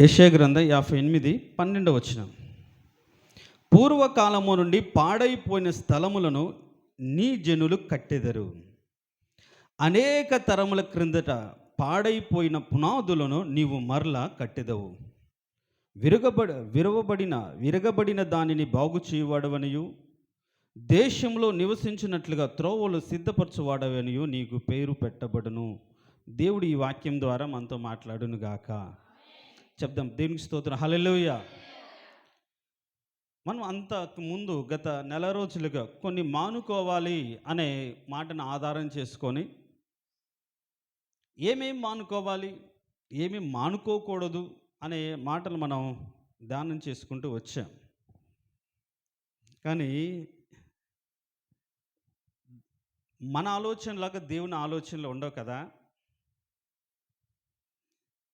యశే గ్రంథం యాభై ఎనిమిది పన్నెండు వచ్చిన పూర్వకాలము నుండి పాడైపోయిన స్థలములను నీ జనులు కట్టెదరు. అనేక తరముల క్రిందట పాడైపోయిన పునాదులను నీవు మరలా కట్టెదవు. విరగబడ విరవబడిన విరగబడిన దానిని బాగు చేయువాడవనియు. దేశంలో నివసించినట్లుగా త్రోవలు సిద్ధపరచువాడవనియు నీకు పేరు పెట్టబడును. దేవుడు ఈ వాక్యం ద్వారా మనతో మాట్లాడును గాక చెప్దాం. దేవునికి స్తోత్రం. హల్లెలూయ. మనం అంతకు ముందు గత నెల రోజులుగా కొన్ని మానుకోవాలి అనే మాటను ఆధారం చేసుకొని ఏమేం మానుకోవాలి ఏమేం మానుకోకూడదు అనే మాటలు మనం ధ్యానం చేసుకుంటూ వచ్చాం. కానీ మన ఆలోచనలాగా దేవుని ఆలోచనలు ఉండవు కదా?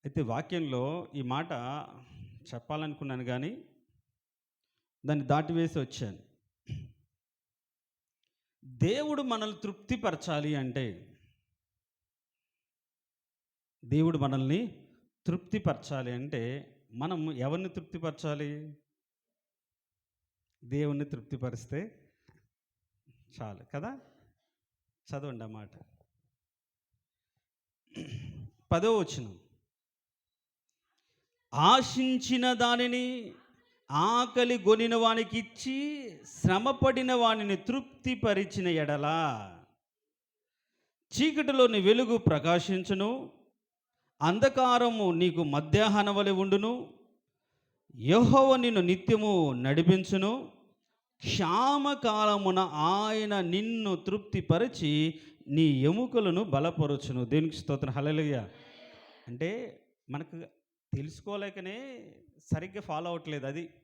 అయితే వాక్యంలో ఈ మాట చెప్పాలనుకున్నాను కానీ దాన్ని దాటివేసి వచ్చాను. దేవుడు మనల్ని తృప్తిపరచాలి అంటే దేవుడు మనల్ని తృప్తిపరచాలి అంటే మనం ఎవరిని తృప్తిపరచాలి? దేవుణ్ణి తృప్తిపరిస్తే చాలు కదా? చదవండి ఆ మాట. పదో వచనం. ఆశించిన దానిని ఆకలి గొనిన వానికి ఇచ్చి శ్రమపడిన వానిని తృప్తిపరిచిన ఎడలా చీకటిలోని వెలుగు ప్రకాశించును. అంధకారము నీకు మధ్యాహ్న వలె ఉండును. యహోవ నిన్ను నిత్యము నడిపించును. క్షామకాలమున ఆయన నిన్ను తృప్తిపరిచి నీ ఎముకలను బలపరచును. దేనికి స్తోత్రం? హల్లెలూయ. అంటే మనకు తెలుసుకోలేకనే సరిగ్గా ఫాలో అవ్వట్లేదు అది.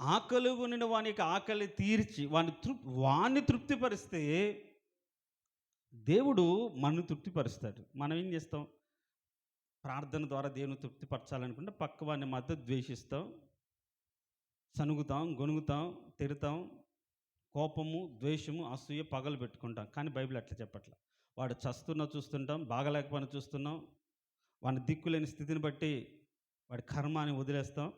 ఆకలి కొనిన వానికి ఆకలి తీర్చి వాని తృప్ వాణ్ణి తృప్తిపరిస్తే దేవుడు మనను తృప్తిపరుస్తాడు. మనం ఏం చేస్తాం? ప్రార్థన ద్వారా దేవుని తృప్తిపరచాలనుకుంటే పక్క వాడిని మధ్య ద్వేషిస్తాం. సనుగుతాం గొనుగుతాం తిడతాం. కోపము ద్వేషము అసూయ పగలు పెట్టుకుంటాం. కానీ బైబిల్ అట్లా చెప్పట్లా. వాడు చస్తున్నా చూస్తుంటాం బాగలేకపోయినా చూస్తున్నాం. వాని దిక్కులేని స్థితిని బట్టి వాడి కర్మాన్ని వదిలేస్తాం.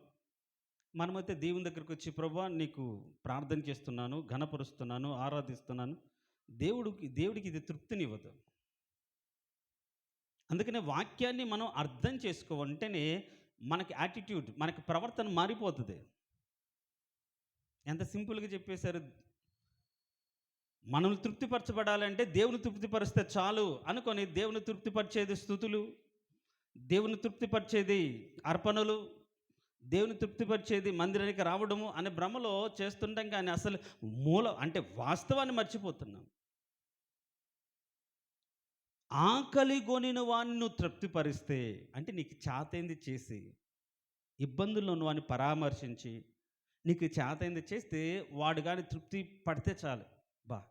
మనమైతే దేవుని దగ్గరికి వచ్చి ప్రభా నీకు ప్రార్థన చేస్తున్నాను ఘనపరుస్తున్నాను ఆరాధిస్తున్నాను. దేవుడికి దేవుడికి ఇది తృప్తినివ్వదు. అందుకనే వాక్యాన్ని మనం అర్థం చేసుకోవంటేనే మనకి యాటిట్యూడ్ మనకి ప్రవర్తన మారిపోతుంది. ఎంత సింపుల్గా చెప్పేశారు మనల్ని తృప్తిపరచబడాలంటే దేవుని తృప్తిపరిస్తే చాలు అనుకొని దేవుని తృప్తిపరిచేది స్థుతులు దేవుని తృప్తిపరిచేది అర్పణలు దేవుని తృప్తిపరిచేది మందిరానికి రావడము అనే భ్రమలో చేస్తుంటాం కానీ అసలు మూల అంటే వాస్తవాన్ని మర్చిపోతున్నాం. ఆకలి కొనిన వాడిని నువ్వు తృప్తిపరిస్తే అంటే నీకు చేతైంది చేసి ఇబ్బందుల్లో ఉన్న వాడిని పరామర్శించి నీకు చేతైంది చేస్తే వాడు కానీ తృప్తి పడితే చాలు. బా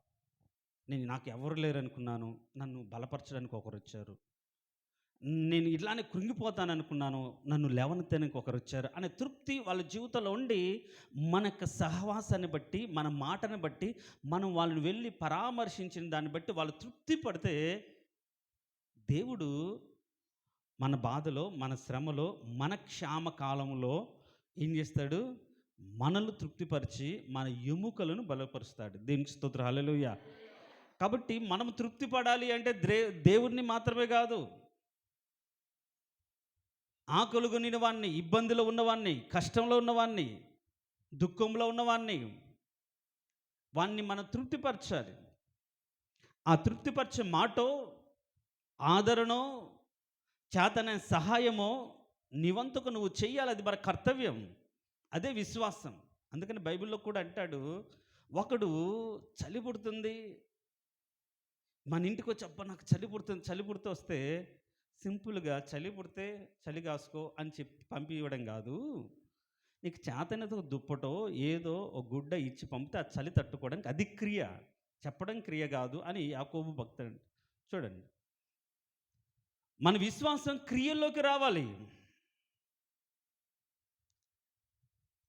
నేను నాకు ఎవరు లేరు అనుకున్నాను నన్ను బలపరచడానికి ఒకరు వచ్చారు. నేను ఇట్లానే కృంగిపోతాను అనుకున్నాను నన్ను లేవనెత్తడానికి ఒకరు వచ్చారు అనే తృప్తి వాళ్ళ జీవితంలో ఉండి మన యొక్క సహవాసాన్ని బట్టి మన మాటని బట్టి మనం వాళ్ళని వెళ్ళి పరామర్శించిన దాన్ని బట్టి వాళ్ళు తృప్తి పడితే దేవుడు మన బాధలో మన శ్రమలో మన క్షామ కాలంలో ఏం చేస్తాడు? మనల్ని తృప్తిపరిచి మన ఎముకలను బలపరుస్తాడు. దీనికి స్తోత్ర. హల్లెలూయా. కాబట్టి మనం తృప్తి పడాలి అంటే దే దేవుణ్ణి మాత్రమే కాదు. ఆకలి కొనిన వాడిని ఇబ్బందిలో ఉన్నవాడిని కష్టంలో ఉన్నవాడిని దుఃఖంలో ఉన్నవాడిని వాణ్ణి మనం తృప్తిపరచాలి. ఆ తృప్తిపరిచే మాటో ఆదరణో చేతనే సహాయమో నివంతకు నువ్వు చెయ్యాలి అది మన కర్తవ్యం. అదే విశ్వాసం. అందుకని బైబిల్లో కూడా అంటాడు ఒకడు చలి పుడుతుంది మన ఇంటికి వచ్చి అబ్బా నాకు చలి పుడుతుంది చలి పుడితే వస్తే సింపుల్గా చలి పుడితే చలి కాసుకో అని చెప్పి పంపి ఇవ్వడం కాదు. నీకు చేతనతో దుప్పటో ఏదో ఒక గుడ్డ ఇచ్చి పంపితే ఆ చలి తట్టుకోవడానికి అది క్రియ. చెప్పడం క్రియ కాదు అని యాకోబు భక్తుడు. చూడండి. మన విశ్వాసం క్రియల్లోకి రావాలి.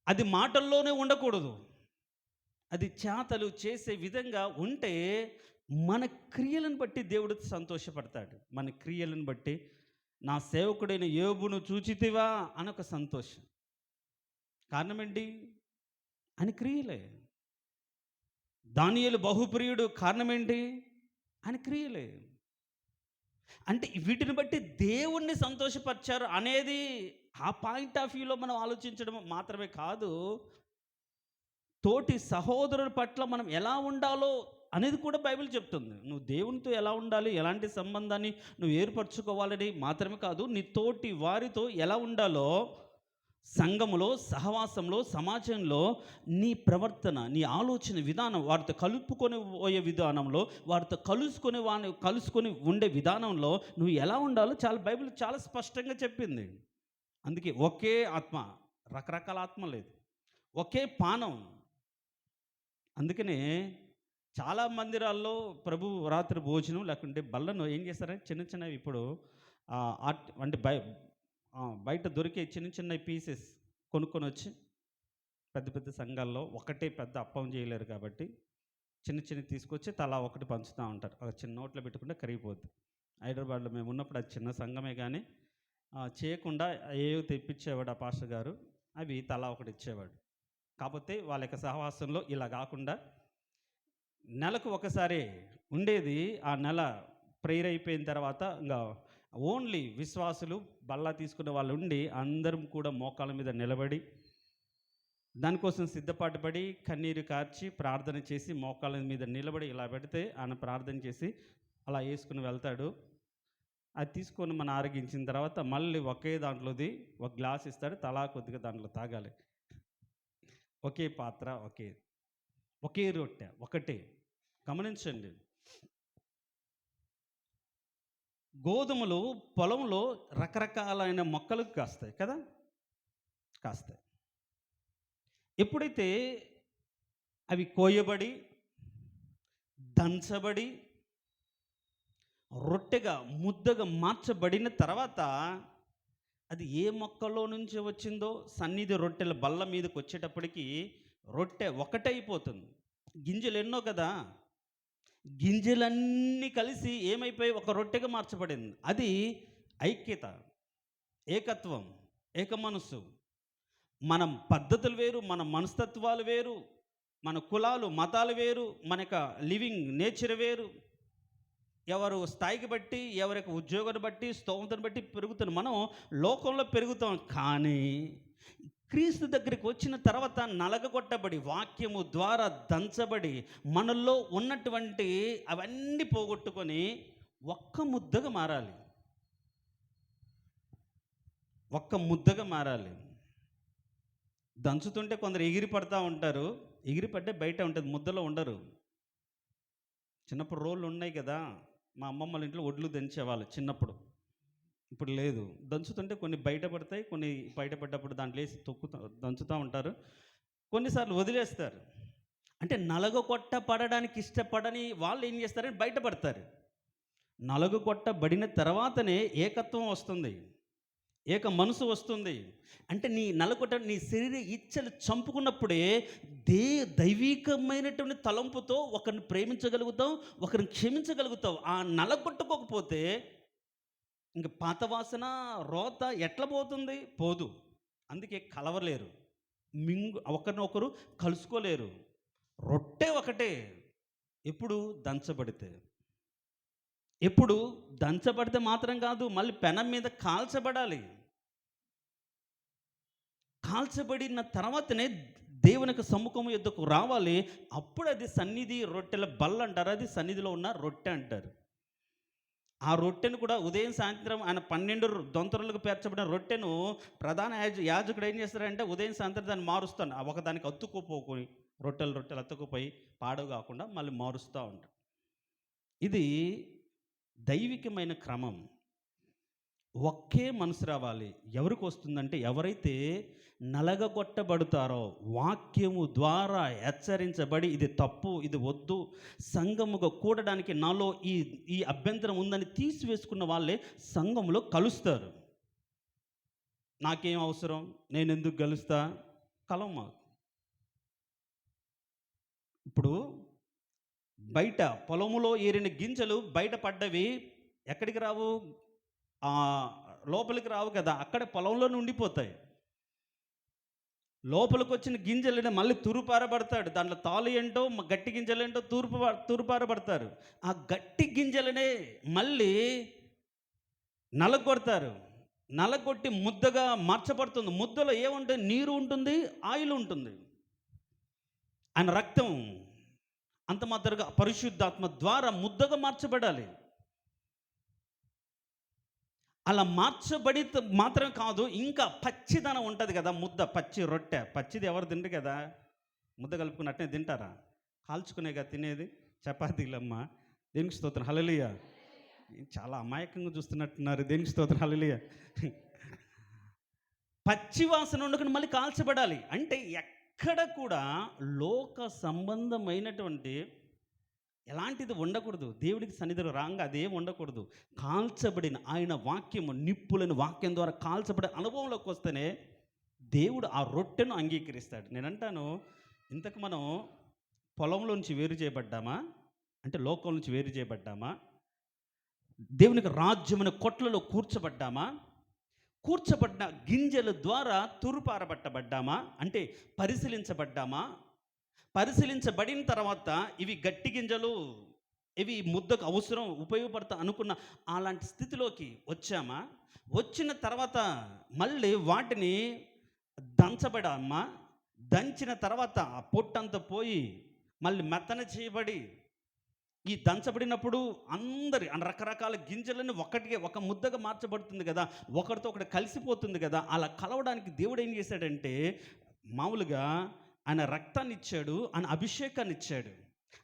అది మాటల్లోనే ఉండకూడదు. అది చేతలు చేసే విధంగా ఉంటే మన క్రియలను బట్టి దేవుడు సంతోషపడతాడు. మన క్రియలను బట్టి నా సేవకుడైన యోబును చూచితివా అని ఒక సంతోషం. కారణం ఏంటి అని క్రియలే. దానియలు బహుప్రియుడు కారణం ఏంటి అని క్రియలే. అంటే వీటిని బట్టి దేవుణ్ణి సంతోషపరిచారు అనేది ఆ పాయింట్ ఆఫ్ వ్యూలో మనం ఆలోచించడం మాత్రమే కాదు. తోటి సహోదరుల పట్ల మనం ఎలా ఉండాలో అనేది కూడా బైబిల్ చెప్తుంది. నువ్వు దేవునితో ఎలా ఉండాలి ఎలాంటి సంబంధాన్ని నువ్వు ఏర్పరచుకోవాలని మాత్రమే కాదు నీ తోటి వారితో ఎలా ఉండాలో సంఘములో సహవాసంలో సమాజంలో నీ ప్రవర్తన నీ ఆలోచన విధానం వారితో కలుపుకొని పోయే విధానంలో వారితో కలుసుకొని వాని కలుసుకొని ఉండే విధానంలో నువ్వు ఎలా ఉండాలో చాలా బైబిల్ చాలా స్పష్టంగా చెప్పింది. అందుకే ఒకే ఆత్మ రకరకాల ఆత్మ లేదు ఒకే పానం. అందుకనే చాలా మందిరాల్లో ప్రభు రాత్రి భోజనం లేకుంటే బల్లను ఏం చేస్తారంటే చిన్న చిన్నవి ఇప్పుడు ఆర్ట్ అంటే బయ బయట దొరికే చిన్న చిన్న పీసెస్ కొనుక్కొని వచ్చి పెద్ద పెద్ద సంఘాల్లో ఒకటే పెద్ద అప్పం చేయలేరు కాబట్టి చిన్న చిన్న తీసుకొచ్చి తలా ఒకటి పంచుతూ ఉంటారు. ఒక చిన్న నోట్లో పెట్టుకుంటే కరిగిపోద్ది. హైదరాబాద్లో మేము ఉన్నప్పుడు అది చిన్న సంఘమే కానీ చేయకుండా ఏవో తెప్పించేవాడు ఆ పాస్టర్ గారు అవి తలా ఒకటి ఇచ్చేవాడు. కాకపోతే వాళ్ళ యొక్క సహవాసంలో ఇలా కాకుండా నెలకు ఒకసారి ఉండేది ఆ నెల ప్రేయర్ అయిపోయిన తర్వాత ఇంకా ఓన్లీ విశ్వాసులు బల్లా తీసుకునే వాళ్ళు ఉండి అందరం కూడా మోకాళ్ళ మీద నిలబడి దానికోసం సిద్ధపాటు పడి కన్నీరు కార్చి ప్రార్థన చేసి మోకాళ్ళ మీద నిలబడి ఇలా పెడితే ఆయన ప్రార్థన చేసి అలా వేసుకుని వెళ్తాడు. అది తీసుకొని మనం ఆరగించిన తర్వాత మళ్ళీ ఒకే దాంట్లోది ఒక గ్లాస్ ఇస్తాడు. తలా కొద్దిగా దాంట్లో తాగాలి. ఒకే పాత్ర ఒకే ఒకే రొట్టె ఒకటే. గమనించండి. గోధుమలు పొలంలో రకరకాలైన మొక్కలు కాస్తాయి కదా? కాస్తాయి. ఎప్పుడైతే అవి కోయబడి దంచబడి రొట్టెగా ముద్దగా మార్చబడిన తర్వాత అది ఏ మొక్కలో నుంచి వచ్చిందో సన్నిధి రొట్టెల బల్ల మీదకి వచ్చేటప్పటికి రొట్టె ఒకటైపోతుంది. గింజలు ఎన్నో కదా? గింజలన్నీ కలిసి ఏమైపోయి ఒక రొట్టెగా మార్చబడింది. అది ఐక్యత ఏకత్వం ఏక మనస్సు మన పద్ధతులు వేరు మన మనస్తత్వాలు వేరు మన కులాలు మతాలు వేరు మన యొక్క లివింగ్ నేచర్ వేరు. ఎవరు స్థాయికి బట్టి ఎవరి యొక్క ఉద్యోగాన్ని బట్టి స్తోమతను బట్టి పెరుగుతాం మనం లోకంలో పెరుగుతాం. కానీ క్రీస్తు దగ్గరికి వచ్చిన తర్వాత నలగగొట్టబడి వాక్యము ద్వారా దంచబడి మనల్లో ఉన్నటువంటి అవన్నీ పోగొట్టుకొని ఒక్క ముద్దగా మారాలి. ఒక్క ముద్దగా మారాలి. దంచుతుంటే కొందరు ఎగిరి పడతా ఉంటారు. ఎగిరి పడ్డే బయట ఉంటుంది ముద్దలో ఉండరు. చిన్నప్పుడు రోళ్ళు ఉన్నాయి కదా మా అమ్మమ్మ వాళ్ళ ఇంట్లో ఒడ్లు దంచేవాళ్ళు చిన్నప్పుడు. ఇప్పుడు లేదు. దంచుతుంటే కొన్ని బయట పడతాయి కొన్ని బయటపడ్డప్పుడు దాంట్లో వేసి తొక్కుతా దంచుతూ ఉంటారు. కొన్నిసార్లు వదిలేస్తారు. అంటే నలగ కొట్ట పడడానికి ఇష్టపడని వాళ్ళు ఏం చేస్తారని బయటపడతారు. నలుగు కొట్టబడిన తర్వాతనే ఏకత్వం వస్తుంది. ఏక మనసు వస్తుంది. అంటే నీ నలగొట్ట నీ శరీర ఇచ్చలు చంపుకున్నప్పుడే దే దైవికమైనటువంటి తలంపుతో ఒకరిని ప్రేమించగలుగుతావు ఒకరిని క్షమించగలుగుతావు ఆ నలగొట్టుకోకపోతే ఇంక పాత వాసన రోత ఎట్లా పోతుంది? పోదు. అందుకే కలవలేరు. మింగు ఒకరినొకరు కలుసుకోలేరు. రొట్టె ఒకటే. ఎప్పుడు దంచబడితే. ఎప్పుడు దంచబడితే మాత్రం కాదు మళ్ళీ పెనం మీద కాల్చబడాలి. కాల్చబడిన తర్వాతనే దేవుని యొక్క సమ్ముఖము యుద్ధకు రావాలి. అప్పుడు అది సన్నిధి రొట్టెల బల్ల అంటారు అది సన్నిధిలో ఉన్న రొట్టె అంటారు. ఆ రొట్టెను కూడా ఉదయం సాయంత్రం ఆయన పన్నెండు దొంతరులకు పేర్చబడిన రొట్టెను ప్రధాన యాజ యాజకుడు ఏం చేస్తారంటే ఉదయం సాయంత్రం దాన్ని మారుస్తాను ఒక ఒకదానికి అత్తుకుపోకొని రొట్టెలు రొట్టెలు అత్తుకుపోయి పాడు కాకుండా మళ్ళీ మారుస్తూ ఉంటాడు. ఇది దైవికమైన క్రమం. ఒకే మనసు రావాలి. ఎవరికి వస్తుందంటే ఎవరైతే నలగగొట్టబడతారో వాక్యము ద్వారా హెచ్చరించబడి ఇది తప్పు ఇది వద్దు సంఘముగా కూడడానికి నాలో ఈ ఈ అభ్యంతరం ఉందని తీసివేసుకున్న వాళ్ళే సంఘములో కలుస్తారు. నాకేం అవసరం? నేను ఎందుకు కలుస్తా కలవమా ఇప్పుడు బయట పొలములో ఏరిన గింజలు బయట పడ్డవి ఎక్కడికి రావు? లోపలికి రావు కదా అక్కడ పొలంలోనే ఉండిపోతాయి లోపలికి వచ్చిన గింజలు మళ్ళీ తూరుపారబడతాడు దాంట్లో తాలు ఏంటో గట్టి గింజలు ఏంటో తూర్పు తూరుపారబడతారు ఆ గట్టి గింజలనే మళ్ళీ నలగొడతారు. నలగొట్టి ముద్దగా మార్చబడుతుంది. ముద్దలో ఏముంటుంది? నీరు ఉంటుంది ఆయిల్ ఉంటుంది. ఆయన రక్తం అంత మాత్రగా పరిశుద్ధాత్మ ద్వారా ముద్దగా మార్చబడాలి. అలా మార్చబడి మాత్రం కాదు ఇంకా పచ్చిదనం ఉంటుంది కదా ముద్ద పచ్చి రొట్టె. పచ్చిది ఎవరు తింటారు కదా? ముద్ద కలుపుకున్నట్టే తింటారా? కాల్చుకునేగా తినేది? చపాతీలమ్మ. దేనికి స్తోత్రం? హలలియ చాలా అమాయకంగా చూస్తున్నట్టున్నారు. దేనికి స్తోత్రం? హలలియ పచ్చి వాసన వండుకుని మళ్ళీ కాల్చబడాలి. అంటే ఎక్కడ కూడా లోక సంబంధమైనటువంటి ఎలాంటిది ఉండకూడదు. దేవుడికి సన్నిధిలో రాంగా అదేం ఉండకూడదు. కాల్చబడిన ఆయన వాక్యము నిప్పులని వాక్యం ద్వారా కాల్చబడిన అనుభవంలోకి వస్తేనే దేవుడు ఆ రొట్టెను అంగీకరిస్తాడు. నేను అంటాను ఇంతకు మనం పొలంలో నుంచి వేరు చేయబడ్డామా? అంటే లోకం నుంచి వేరు చేయబడ్డామా? దేవునికి రాజ్యమైన కొట్లలో కూర్చబడ్డామా? కూర్చబడ్డ గింజల ద్వారా తురుపారబట్టబడ్డామా అంటే పరిశీలించబడ్డామా? పరిశీలించబడిన తర్వాత ఇవి గట్టి గింజలు ఇవి ముద్దకు అవసరం ఉపయోగపడతా అనుకున్న అలాంటి స్థితిలోకి వచ్చామా? వచ్చిన తర్వాత మళ్ళీ వాటిని దంచబడమ్మా దంచిన తర్వాత ఆ పొట్టంతా పోయి మళ్ళీ మెత్తన చేయబడి ఈ దంచబడినప్పుడు అందరి అన్ని రకరకాల గింజలను ఒకటిగా ఒక ముద్దగా మార్చబడుతుంది కదా ఒకరితో ఒకటి కలిసిపోతుంది కదా అలా కలవడానికి దేవుడు ఏం చేశాడంటే మామూలుగా ఆయన రక్తాన్ని ఇచ్చాడు ఆయన అభిషేకాన్ని ఇచ్చాడు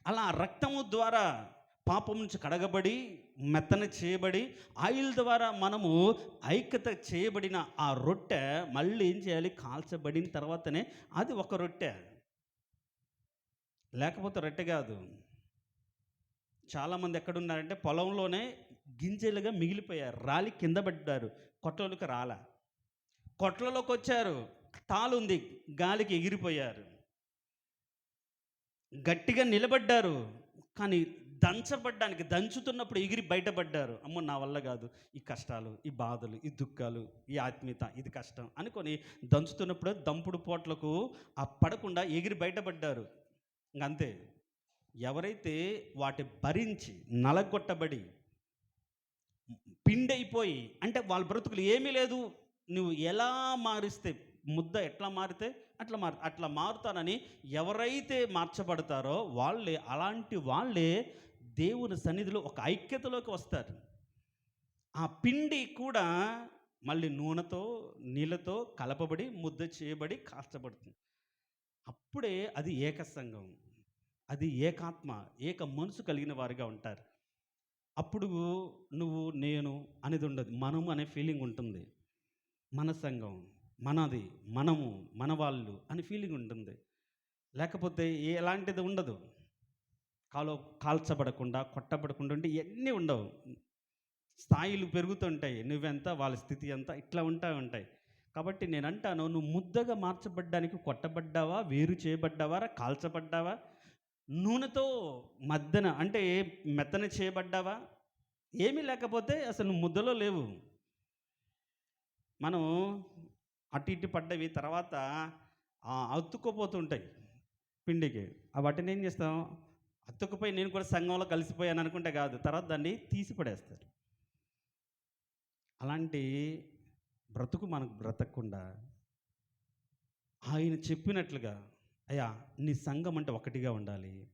అలా ఆ రక్తము ద్వారా పాపం నుంచి కడగబడి మెత్తన చేయబడి ఆయిల్ ద్వారా మనము ఐక్యత చేయబడిన ఆ రొట్టె మళ్ళీ ఏం చేయాలి? కాల్చబడిన తర్వాతనే అది ఒక రొట్టె. లేకపోతే రొట్టె కాదు. చాలామంది ఎక్కడున్నారంటే పొలంలోనే గింజలుగా మిగిలిపోయారు. రాలి కింద పడ్డారు. కొట్లలోకి రాల. కొట్లలోకి వచ్చారు తాలుంది గాలికి ఎగిరిపోయారు. గట్టిగా నిలబడ్డారు కానీ దంచబడ్డానికి దంచుతున్నప్పుడు ఎగిరి బయటపడ్డారు. అమ్మో నా వల్ల కాదు. ఈ కష్టాలు ఈ బాధలు ఈ దుఃఖాలు ఈ ఆత్మీయత ఇది కష్టం అనుకొని దంచుతున్నప్పుడు దంపుడు పోట్లకు ఆ పడకుండా ఎగిరి బయటపడ్డారు. అంతే ఎవరైతే వాటి భరించి నలగొట్టబడి పిండైపోయి అంటే వాళ్ళ బ్రతుకులు ఏమీ లేదు. నువ్వు ఎలా మారిస్తే ముద్ద ఎట్లా మారితే అట్లా మారు అట్లా మారుతానని ఎవరైతే మార్చబడతారో వాళ్ళే అలాంటి వాళ్ళే దేవుని సన్నిధిలో ఒక ఐక్యతలోకి వస్తారు. ఆ పిండి కూడా మళ్ళీ నూనెతో నీళ్ళతో కలపబడి ముద్ద చేయబడి కాల్చబడుతుంది. అప్పుడే అది ఏక సంఘం అది ఏకాత్మ ఏక మనసు కలిగిన వారిగా ఉంటారు. అప్పుడు నువ్వు నేను అనేది ఉండదు. మనము అనే ఫీలింగ్ ఉంటుంది. మన సంఘం. మనది మనము మన వాళ్ళు అని ఫీలింగ్ ఉంటుంది. లేకపోతే ఎలాంటిది ఉండదు. కాలో కాల్చబడకుండా కొట్టబడకుండా ఉంటే ఇవన్నీ ఉండవు. స్థాయిలు పెరుగుతుంటాయి నువ్వెంత వాళ్ళ స్థితి ఎంత ఇట్లా ఉంటా ఉంటాయి. కాబట్టి నేను అంటాను నువ్వు ముద్దగా మార్చబడ్డానికి కొట్టబడ్డావా వేరు చేయబడ్డావా కాల్చబడ్డావా నూనెతో మద్దన అంటే మెత్తన చేయబడ్డావా? ఏమీ లేకపోతే అసలు నువ్వు ముద్దలో లేవు. మనం అటు ఇటు పడ్డవి తర్వాత అతుక్కుపోతుంటాయి పిండికి. ఆ వాటిని ఏం చేస్తాం? అతుక్కుపోయి నేను కూడా సంఘంలో కలిసిపోయాను అనుకుంటే కాదు. తర్వాత దాన్ని తీసి పడేస్తారు. అలాంటి బ్రతుకు మనకు బ్రతకకుండా ఆయన చెప్పినట్లుగా అయ్యా నీ సంఘం అంటే ఒకటిగా ఉండాలి.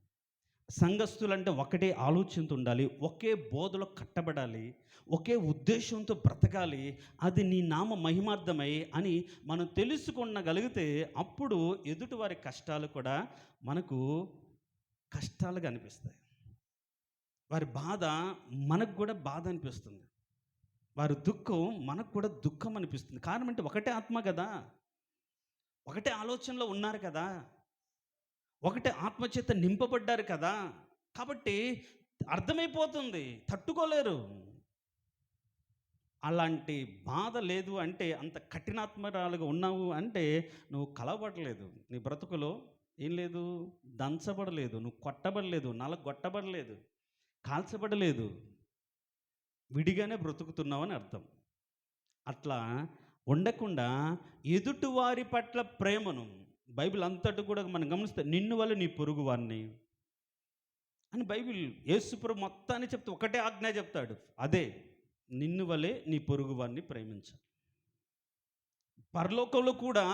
సంఘస్థులంటే ఒకటే ఆలోచనతో ఉండాలి ఒకే బోధలో కట్టబడాలి ఒకే ఉద్దేశంతో బ్రతకాలి అది నీ నామ మహిమార్థమై అని మనం తెలుసుకొనగలిగితే అప్పుడు ఎదుటివారి కష్టాలు కూడా మనకు కష్టాలుగా అనిపిస్తాయి. వారి బాధ మనకు కూడా బాధ అనిపిస్తుంది. వారి దుఃఖం మనకు కూడా దుఃఖం అనిపిస్తుంది. కారణం అంటే ఒకటే ఆత్మ కదా. ఒకటే ఆలోచనలో ఉన్నారు కదా. ఒకటే ఆత్మచేత నింపబడ్డారు కదా. కాబట్టి అర్థమైపోతుంది. తట్టుకోలేరు. అలాంటి బాధ లేదు అంటే అంత కఠినాత్మరాలుగా ఉన్నావు అంటే నువ్వు కలవబడలేదు. నీ బ్రతుకులో ఏం లేదు? దంచబడలేదు. నువ్వు కొట్టబడలేదు. నలగొట్టబడలేదు కాల్చబడలేదు. విడిగానే బ్రతుకుతున్నావని అర్థం. అట్లా ఉండకుండా ఎదుటివారి పట్ల ప్రేమను బైబిల్ అంతటి కూడా మనం గమనిస్తే నిన్ను వల్ల నీ పొరుగు వారిని అని బైబిల్ యేసుప్రభు మొత్తాన్ని చెప్తే ఒకటే ఆజ్ఞ చెప్తాడు. అదే నిన్ను వలె నీ పొరుగు వారిని ప్రేమించాలి పరలోకంలో కూడా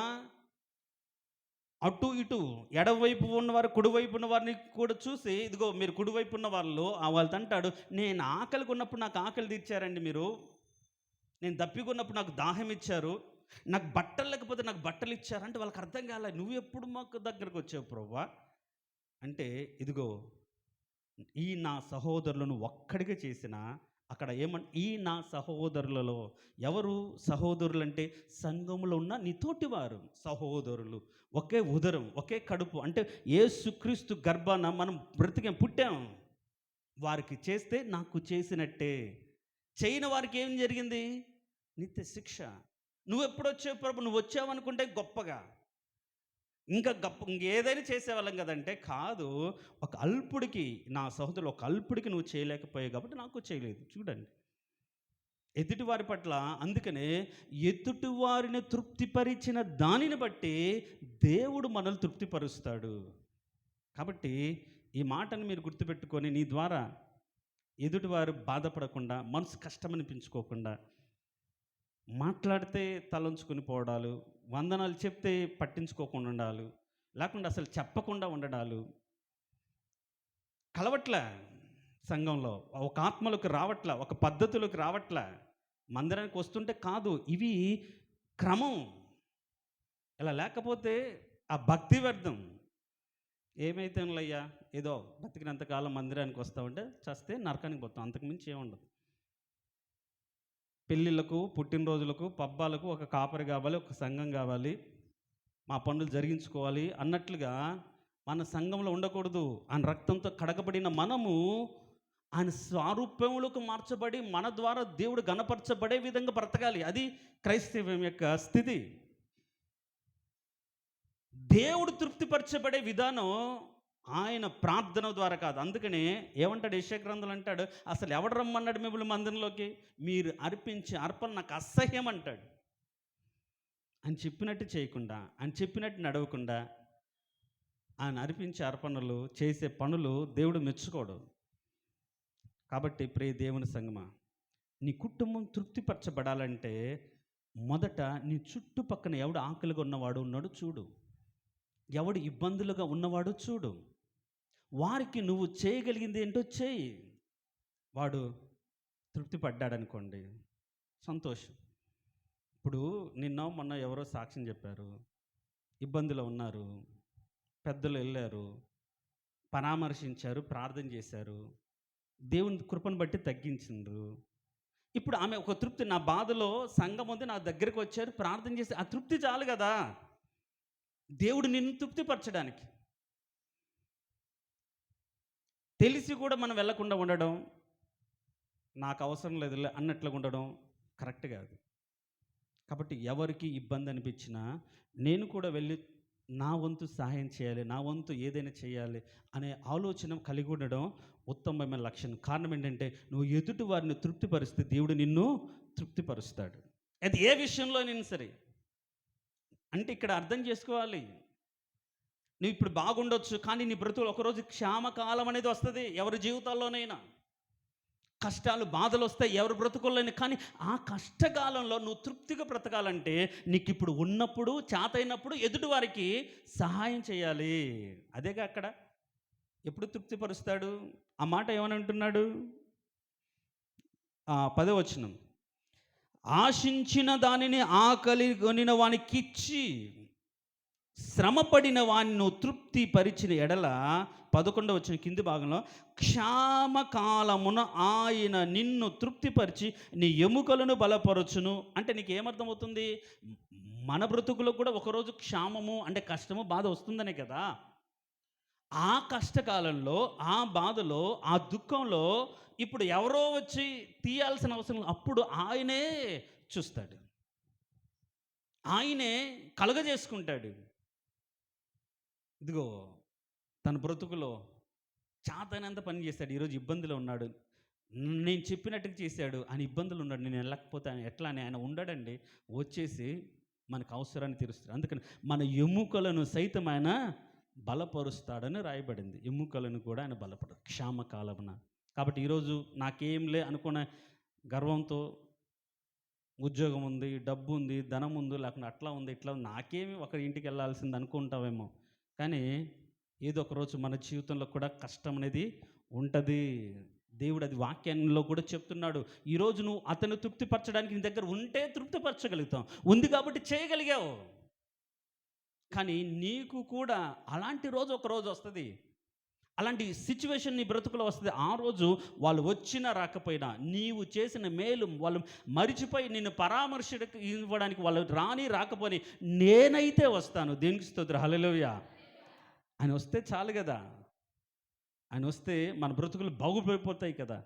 అటు ఇటు ఎడవైపు ఉన్నవారు కుడివైపు ఉన్న వారిని కూడా చూసి ఇదిగో మీరు కుడివైపు ఉన్న వాళ్ళు ఆ వాళ్ళతో అంటాడు నేను ఆకలికి ఉన్నప్పుడు నాకు ఆకలి తీర్చారండి మీరు. నేను దప్పికున్నప్పుడు నాకు దాహం ఇచ్చారు. నాకు బట్టలు లేకపోతే నాకు బట్టలు ఇచ్చారంటే వాళ్ళకి అర్థం కాలే. నువ్వు ఎప్పుడు మాకు దగ్గరకు వచ్చావు ప్రభా అంటే ఇదిగో ఈ నా సహోదరులను ఒక్కడిగా చేసిన అక్కడ ఏమన్ ఈ నా సహోదరులలో ఎవరు సహోదరులు అంటే సంఘములో ఉన్న నీ తోటివారు సహోదరులు. ఒకే ఉదరం ఒకే కడుపు. అంటే ఏసుక్రీస్తు గర్భాన మనం బ్రతికేం పుట్టాం. వారికి చేస్తే నాకు చేసినట్టే. చేయని వారికి ఏం జరిగింది? నిత్య శిక్ష. నువ్వు ఎప్పుడు వచ్చావు ప్రభు? నువ్వు వచ్చావనుకుంటే గొప్పగా. ఇంకా గొప్ప ఇంకేదైనా చేసేవాళ్ళం కదంటే కాదు ఒక అల్పుడికి నా సహోదరులు ఒక అల్పుడికి నువ్వు చేయలేకపోయావు కాబట్టి నాకు చేయలేదు. చూడండి. ఎదుటి వారి పట్ల అందుకనే ఎదుటి వారిని తృప్తిపరిచిన దానిని బట్టి దేవుడు మనల్ని తృప్తిపరుస్తాడు. కాబట్టి ఈ మాటను మీరు గుర్తుపెట్టుకొని నీ ద్వారా ఎదుటివారు బాధపడకుండా మనసు కష్టమనిపించుకోకుండా మాట్లాడితే తలంచుకుని పోవడాలు వందనాలు చెప్తే పట్టించుకోకుండా ఉండాలి లేకుండా అసలు చెప్పకుండా ఉండడాలు. కలవట్లే సంఘంలో ఒక ఆత్మలోకి రావట్లే ఒక పద్ధతిలోకి రావట్లే? మందిరానికి వస్తుంటే కాదు ఇవి క్రమం. ఇలా లేకపోతే ఆ భక్తి వ్యర్థం. ఏమైతే అయ్యా ఏదో బతికినంతకాలం మందిరానికి వస్తామంటే చస్తే నరకానికి పోతాం అంతకుమించి ఏముండదు పెళ్ళిళ్ళకు పుట్టినరోజులకు పబ్బాలకు ఒక కాపరి కావాలి ఒక సంఘం కావాలి. మా పనులు జరిగించుకోవాలి అన్నట్లుగా మన సంఘంలో ఉండకూడదు. ఆయన రక్తంతో కడగబడిన మనము ఆయన స్వారూప్యములకు మార్చబడి మన ద్వారా దేవుడు గణపరచబడే విధంగా బ్రతకాలి. అది క్రైస్తవ్యం యొక్క స్థితి. దేవుడు తృప్తిపరచబడే విధానం ఆయన ప్రార్థన ద్వారా కాదు. అందుకనే ఏమంటాడు? యశగ్రంథులు అంటాడు అసలు ఎవడు రమ్మన్నాడు మిమ్మల్ని మందిరంలోకి? మీరు అర్పించే అర్పణ నాకు అసహ్యం అంటాడు. అని చెప్పినట్టు చేయకుండా అని చెప్పినట్టు నడవకుండా ఆయన అర్పించే అర్పణలు చేసే పనులు దేవుడు మెచ్చుకోడు. కాబట్టి ప్రే దేవుని సంగమా నీ కుటుంబం తృప్తిపరచబడాలంటే మొదట నీ చుట్టుపక్కన ఎవడు ఆకలిగా ఉన్నవాడు ఉన్నాడు చూడు. ఎవడు ఇబ్బందులుగా ఉన్నవాడు చూడు. వారికి నువ్వు చేయగలిగింది ఏంటో చేయి. వాడు తృప్తి పడ్డాడనుకోండి సంతోషం. ఇప్పుడు నిన్న మొన్న ఎవరో సాక్ష్యం చెప్పారు. ఇబ్బందులు ఉన్నారు. పెద్దలు వెళ్ళారు. పరామర్శించారు ప్రార్థన చేశారు. దేవుని కృపను బట్టి తగ్గించిండ్రు. ఇప్పుడు ఆమె ఒక తృప్తి నా బాధలో సంఘం ఉంది నా దగ్గరికి వచ్చారు ప్రార్థన చేసి ఆ తృప్తి చాలు కదా. దేవుడు నిన్ను తృప్తిపరచడానికి. తెలిసి కూడా మనం వెళ్ళకుండా ఉండడం నాకు అవసరం లేదులే అన్నట్లుగా ఉండడం కరెక్ట్ కాదు. కాబట్టి ఎవరికి ఇబ్బంది అనిపించినా నేను కూడా వెళ్ళి నా వంతు సహాయం చేయాలి నా వంతు ఏదైనా చేయాలి అనే ఆలోచన కలిగి ఉండడం ఉత్తమమైన లక్షణం. కారణం ఏంటంటే నువ్వు ఎదుటి వారిని తృప్తిపరిస్తే దేవుడు నిన్ను తృప్తిపరుస్తాడు. అది ఏ విషయంలో నేను సరే. అంటే ఇక్కడ అర్థం చేసుకోవాలి. నువ్వు ఇప్పుడు బాగుండొచ్చు కానీ నీ బ్రతుకులు ఒకరోజు క్షామకాలం అనేది వస్తుంది ఎవరి జీవితాల్లోనైనా. కష్టాలు బాధలు వస్తాయి ఎవరు బ్రతుకోలేని కానీ ఆ కష్టకాలంలో నువ్వు తృప్తిగా బ్రతకాలంటే నీకు ఇప్పుడు ఉన్నప్పుడు చేతైనప్పుడు ఎదుటి వారికి సహాయం చేయాలి. అదేగా అక్కడ? ఎప్పుడు తృప్తిపరుస్తాడు? ఆ మాట ఏమని అంటున్నాడు? ఆ, పదో వచనం. ఆశించిన దానిని ఆకలి కొనిన వానికి ఇచ్చి శ్రమపడిన వాణ్ణి తృప్తి పరిచిన ఎడల పదకొండవ వచ్చిన కింది భాగంలో క్షామకాలమున ఆయన నిన్ను తృప్తిపరిచి నీ ఎముకలను బలపరచును. అంటే నీకు ఏమర్థమవుతుంది మన బ్రతుకులో కూడా ఒకరోజు క్షామము అంటే కష్టము బాధ వస్తుందనే కదా. ఆ కష్టకాలంలో ఆ బాధలో ఆ దుఃఖంలో ఇప్పుడు ఎవరో వచ్చి తీయాల్సిన అవసరం లేదు. అప్పుడు ఆయనే చూస్తాడు. ఆయనే కలుగజేసుకుంటాడు. ఇదిగో తన బ్రతుకులో చాతనంత పని చేశాడు. ఈరోజు ఇబ్బందిలో ఉన్నాడు. నేను చెప్పినట్టుగా చేశాడు. ఆయన ఇబ్బందులు ఉన్నాడు. నేను వెళ్ళకపోతే ఆయన ఎట్లా అని ఆయన ఉండడండి. వచ్చేసి మనకు అవసరాన్ని తీరుస్తాడు. అందుకని మన ఎముకలను సైతం ఆయన బలపరుస్తాడని రాయబడింది. ఎముకలను కూడా ఆయన బలపడు క్షామకాలమున. కాబట్టి ఈరోజు నాకేం లే అనుకున్న గర్వంతో ఉద్యోగం ఉంది డబ్బు ఉంది ధనం ఉంది లేకుండా అట్లా ఉంది ఇట్లా ఉంది. నాకేమి ఒక ఇంటికి వెళ్ళాల్సింది అనుకుంటావేమో. కానీ ఏదో ఒక రోజు మన జీవితంలో కూడా కష్టం అనేది ఉంటుంది. దేవుడు అది వాక్యంలో కూడా చెప్తున్నాడు. ఈరోజు నువ్వు అతను తృప్తిపరచడానికి నీ దగ్గర ఉంటే తృప్తిపరచగలుగుతాం. ఉంది కాబట్టి చేయగలిగావు. కానీ నీకు కూడా అలాంటి రోజు ఒక రోజు వస్తుంది. అలాంటి సిచ్యువేషన్ నీ బ్రతుకులో వస్తుంది. ఆ రోజు వాళ్ళు వచ్చినా రాకపోయినా నీవు చేసిన మేలు వాళ్ళు మరిచిపోయి నిన్ను పరామర్శ ఇవ్వడానికి వాళ్ళు రాని రాకపోని నేనైతే వస్తాను. దేనికి స్తోత్ర? హల్లెలూయ. ఆయన వస్తే చాలు కదా. ఆయన వస్తే మన బ్రతుకులు బాగుపడిపోతాయి కదా.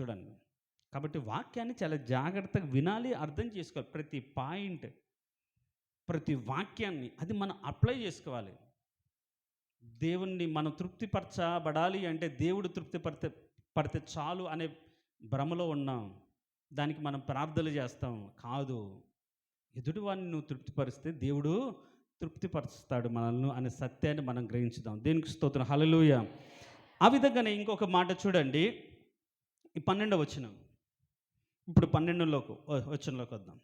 చూడండి. కాబట్టి వాక్యాన్ని చాలా జాగ్రత్తగా వినాలి అర్థం చేసుకోవాలి. ప్రతి పాయింట్ ప్రతి వాక్యాన్ని అది మనం అప్లై చేసుకోవాలి. దేవుణ్ణి మనం తృప్తిపరచబడాలి అంటే దేవుడు తృప్తిపడితే పడితే చాలు అనే భ్రమలో ఉన్నాం. దానికి మనం ప్రార్థనలు చేస్తాం. కాదు. ఎదుటివాడిని నువ్వు తృప్తిపరిస్తే దేవుడు తృప్తిపరుస్తాడు మనల్ని అనే సత్యాన్ని మనం గ్రహించుదాం. దేనికి స్తోత్రం. హలలుయ ఆ విధంగానే ఇంకొక మాట చూడండి. ఈ పన్నెండవ వచనం. ఇప్పుడు పన్నెండులోకి వచనంలోకి వద్దాం.